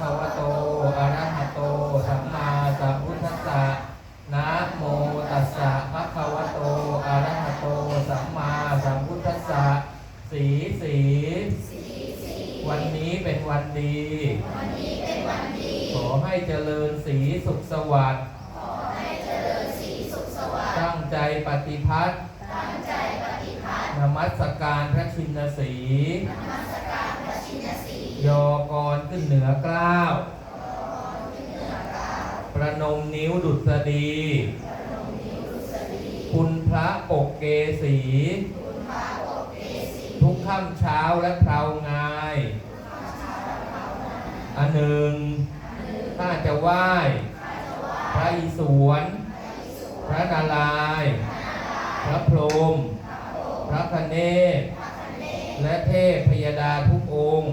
คะวะโต อะระหะโต สัมมาสัมพุทธัสสะ นะโมตัสสะภะคะวะโต อะระหะโต สัมมาสัมพุทธัสสะ สีสี วันนี้เป็นวันดีขอให้เจริญสีสุขสวัสดิ์ ตั้งใจปฏิพัตินมัสการพระชินสี ยอกรขึ้นเหนือเกล้าว ประนมนิ้วดุษฎี คุณพระปกเกสีทุกค่ำเช้าและเพรางายอันหนึ่งถ้าจะไหว้ พระอิศวร พระนารายณ์พระพรหมพระคเนศ และเทพพยดาทุกองค์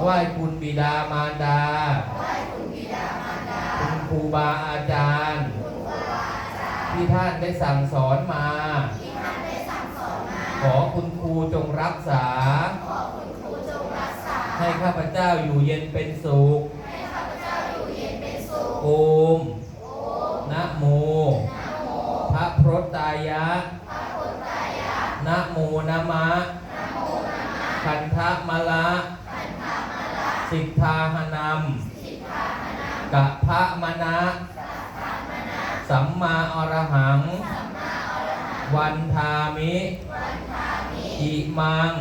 ไหว้คุณบิดามารดา คุณครูบาอาจารย์ ที่ท่านได้สั่งสอนมา ขอคุณครูจงรักษา ให้ข้าพเจ้าอยู่เย็นเป็นสุข โอม นะโม พระพรตตายะ นะโมนะมะคันทะมะละสิทธาหนัมกะพะมะนะสัมมาอรหัง วันทามิอิมัง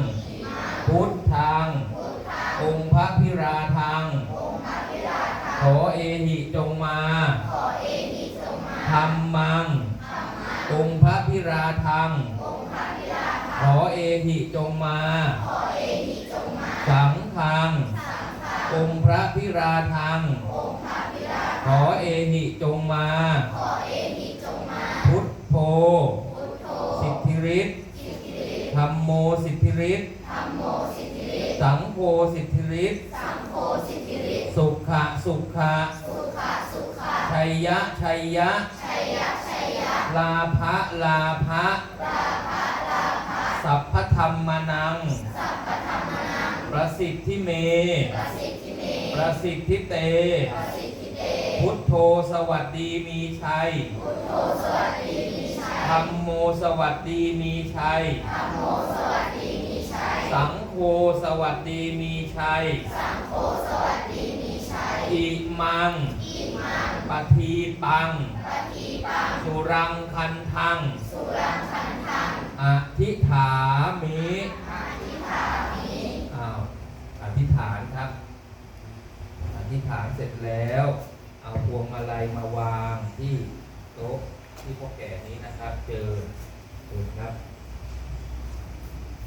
พุทธัง องค์พระพิราทัง ขอเอหิจงมาธรรมัง องค์พระพิราทัง ขอเอหิจงมา สังฆัง องค์พระพิราทัง ขอเอหิจงมา พุทโธ สิทธิฤทธิ์ธรรมโมสิทธิฤทธิ์สังโฆสิทธิฤทธิ์สุขะสุขะชัยยะชัยยะ ลาภะลาภะสัพพธรรมนัง ประสิทธิเม ประสิทธิเต พุทโธสวัสดีมีชัยธรรมโมสวัสดีมีชัย สังโฆสวัสดีมีชัยอิมังป ทีปัง สุรังคันทัง อธิษฐามิอ้าวอธิษฐานครับ อธิษฐานเสร็จแล้ว เอาพวงมาลัยมาวางที่โต๊ะที่พวกแก่นี้นะครับ เจอเจอครับ